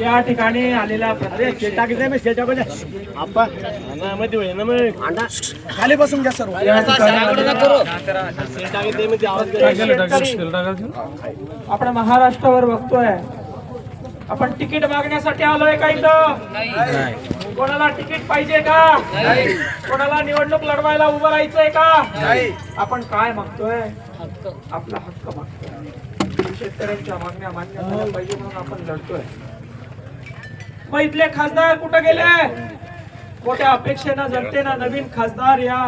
या ठिकाणी प्रत्येक खाली बसून घ्या सर्व. ठिकाणी आपण महाराष्ट्रावर बघतोय. आपण तिकीट मागण्यासाठी आलोय का इथं? कोणाला तिकीट पाहिजे का? कोणाला निवडणूक लढवायला उभं राहायचंय का? आपण काय मागतोय? आपला हक्क मागतोय शेतकऱ्यांच्या मागण्या मान्य झाल्या पाहिजे म्हणून आपण लढतोय. मग इथले खासदार कुठे गेले? मोठ्या अपेक्षेनं जनतेनं नवीन खासदार या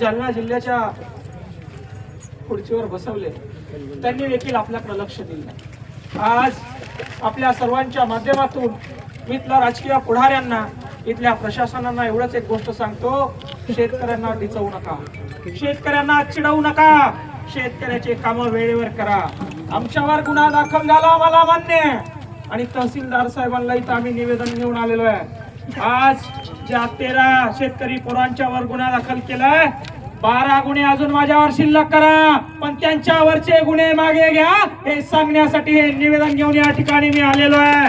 जालना जिल्ह्याच्या खुर्चीवर बसवले. त्यांनी देखील आपल्याकडे लक्ष दिलं. आज आपल्या सर्वांच्या माध्यमातून मी इथल्या राजकीय पुढाऱ्यांना इथल्या प्रशासनांना एवढंच एक गोष्ट सांगतो. शेतकऱ्यांना डिचवू नका. शेतकऱ्यांना चिडवू नका. शेतकऱ्याचे काम वेळेवर करा. आमच्यावर गुन्हा दाखल झाला मला मान्य. आणि तहसीलदार साहेबांना इथं आम्ही निवेदन घेऊन आलेलो आहे. आज ज्या तेरा शेतकरी पोरांच्यावर गुन्हा दाखल केलाय बारा गुन्हे अजून माझ्यावर शिल्लक करा. पण त्यांच्यावरचे गुन्हे मागे घ्या. हे सांगण्यासाठी हे निवेदन घेऊन या ठिकाणी मी आलेलो आहे.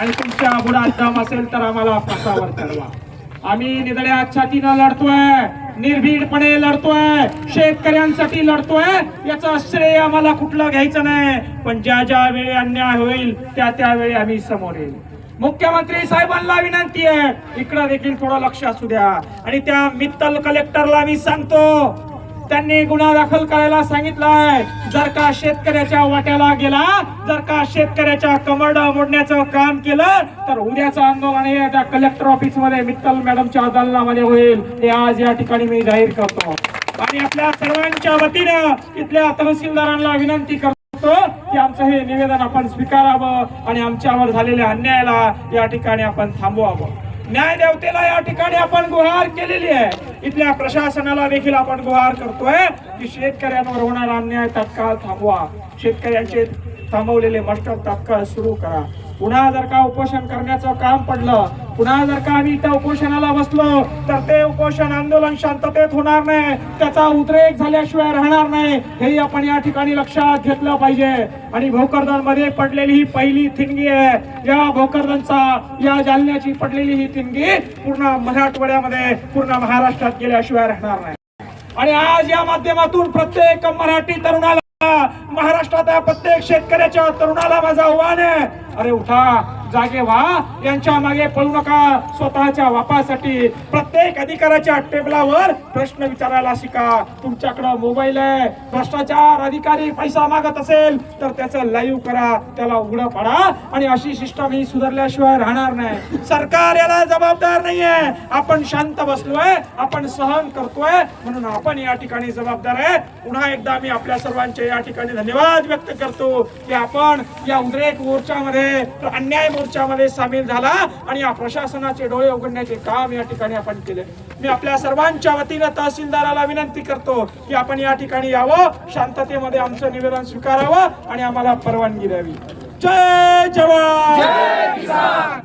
आणि तुमच्या गुन्हा असेल तर आम्हाला फासावर चढवा. आम्ही निधड्या छातीनं लढतोय निर्भीडपणे लढतोय शेतकऱ्यांसाठी लढतोय याचं श्रेय आम्हाला कुठलं घ्यायचं नाही. पण ज्या ज्या वेळी अन्याय होईल त्या त्यावेळी आम्ही समोर येईल. मुख्यमंत्री साहेबांना विनंती आहे. इकडं देखील थोडं लक्ष असू द्या. आणि त्या मित्तल कलेक्टरला मी सांगतो त्यांनी गुन्हा दाखल करायला सांगितलाय. जर का शेतकऱ्याच्या वाट्याला गेला जर का शेतकऱ्याच्या कमरडा मोडण्याचं काम केलं तर उद्याचं आंदोलन हे त्या कलेक्टर ऑफिसमध्ये मित्तल मॅडमच्या दालनामध्ये होईल. हे आज या ठिकाणी मी जाहीर करतो. आणि आपल्या सर्वांच्या वतीनं इथल्या तहसीलदारांना विनंती करतो की आमचं हे निवेदन आपण स्वीकारावं आणि आमच्यावर झालेल्या अन्यायाला या ठिकाणी आपण थांबवावं. न्याय देवतेला या ठिकाणी आपण गुहार केलेली आहे. इथल्या प्रशासनाला देखील आपण गुहार करतोय की शेतकऱ्यांवर होणारा अन्याय तात्काळ थांबवा. शेतकऱ्यांचे थांबवलेले मस्टर तात्काळ सुरू करा. पुन्हा जर का उपोषण करण्याचं काम पडलं पुन्हा जर का आम्ही त्या उपोषणाला बसलो तर ते उपोषण आंदोलन शांततेत होणार नाही त्याचा उद्रेक झाल्याशिवाय राहणार नाही हेही आपण या ठिकाणी लक्षात घेतलं पाहिजे. आणि भोकरदनमध्ये पडलेली ही पहिली थिणगी आहे. या भोकरदनचा या जालन्याची पडलेली ही थिणगी पूर्ण मराठवाड्यामध्ये पूर्ण महाराष्ट्रात गेल्याशिवाय राहणार नाही. आणि आज या माध्यमातून प्रत्येक मराठी तरुणाला महाराष्ट्रातल्या प्रत्येक शेतकऱ्याच्या तरुणाला माझं आव्हान आहे. अरे उठा जागे व्हा. यांच्या मागे पळू नका. स्वतःच्या वापासाठी प्रत्येक अधिकाराच्या टेबलावर प्रश्न विचारायला शिका. तुमच्याकडे मोबाईल आहे. भ्रष्टाचार अधिकारी पैसा मागत असेल तर त्याचं लाईव्ह करा. त्याला उघडं पडा. आणि अशी सिस्टम ही सुधारल्याशिवाय राहणार नाही. सरकार याला जबाबदार नाहीये. आपण शांत बसलोय. आपण सहन करतोय. म्हणून आपण या ठिकाणी जबाबदार आहे. पुन्हा एकदा मी आपल्या सर्वांचे या ठिकाणी धन्यवाद व्यक्त करतो की आपण या उद्रेक मोर्चामध्ये अन्याय मोर्चामध्ये सामील झाला आणि या प्रशासनाचे डोळे उघडण्याचे काम या ठिकाणी आपण केले. मी आपल्या सर्वांच्या वतीनं तहसीलदाराला विनंती करतो की आपण या ठिकाणी यावं शांततेमध्ये आमचं निवेदन स्वीकारावं आणि आम्हाला परवानगी द्यावी. जय जवान!